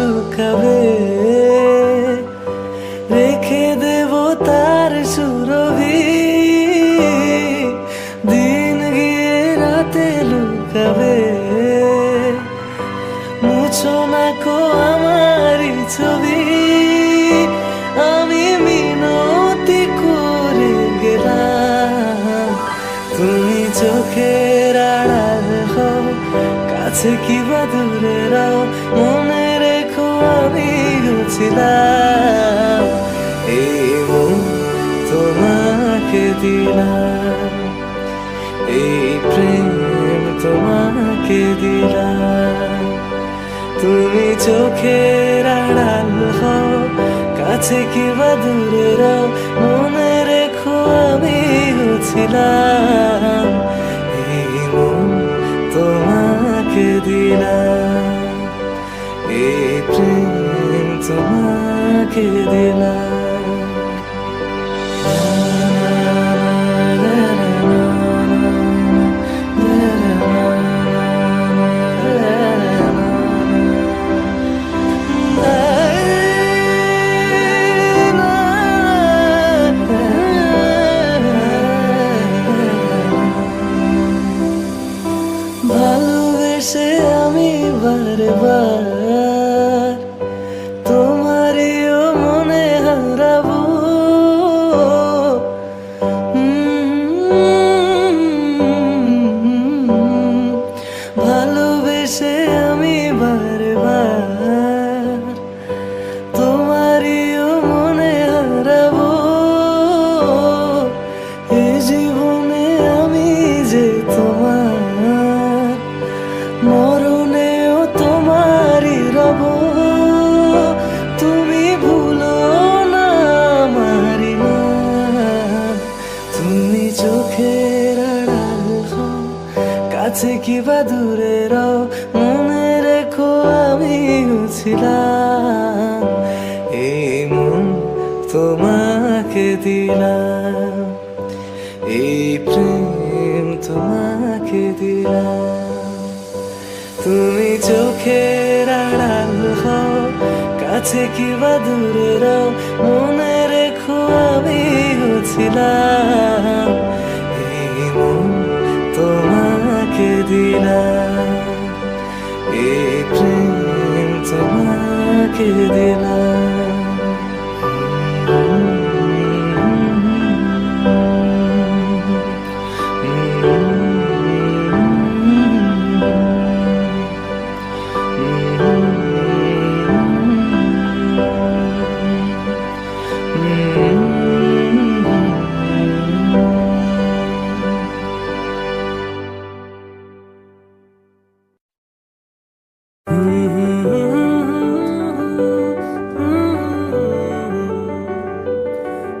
শুকাবে রেখে দেব তার সুরভি। দিন গিয়ে রাতে লুকাবে। মুছো না কো আমার ছবি। আমি মিনতি করে গেলাম। তুমি চোখের আড়াল হও কি কিবা দূরে রাও, মনে ছিলাম এই তোমাকে দিলাম। এই প্রেম তোমাকে দিলাম। তুমি চোখের আড়াল হও, কাছে কি বা দূরে মনে রেখো আমি ছিলাম। এই তোমাকে দিলাম। তোমাকে দিলাম ভালোবেসে আমি বারবার চোখের আড়াল কাছে কি বা দূরে রও, মনে রেখো আমি ছিলাম এই মন তোমাকে দিলাম, এই প্রেম তোমাকে দিলাম। তুমি চোখের আড়াল হও, কাছে কি বা দূরে রও, মনে রেখো আমি ছিলাম এই মন তোমাকে দিলাম এই প্রেম তোমাকে দিলাম।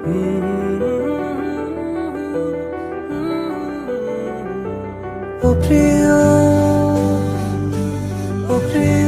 ও প্রিয় ও প্রিয়।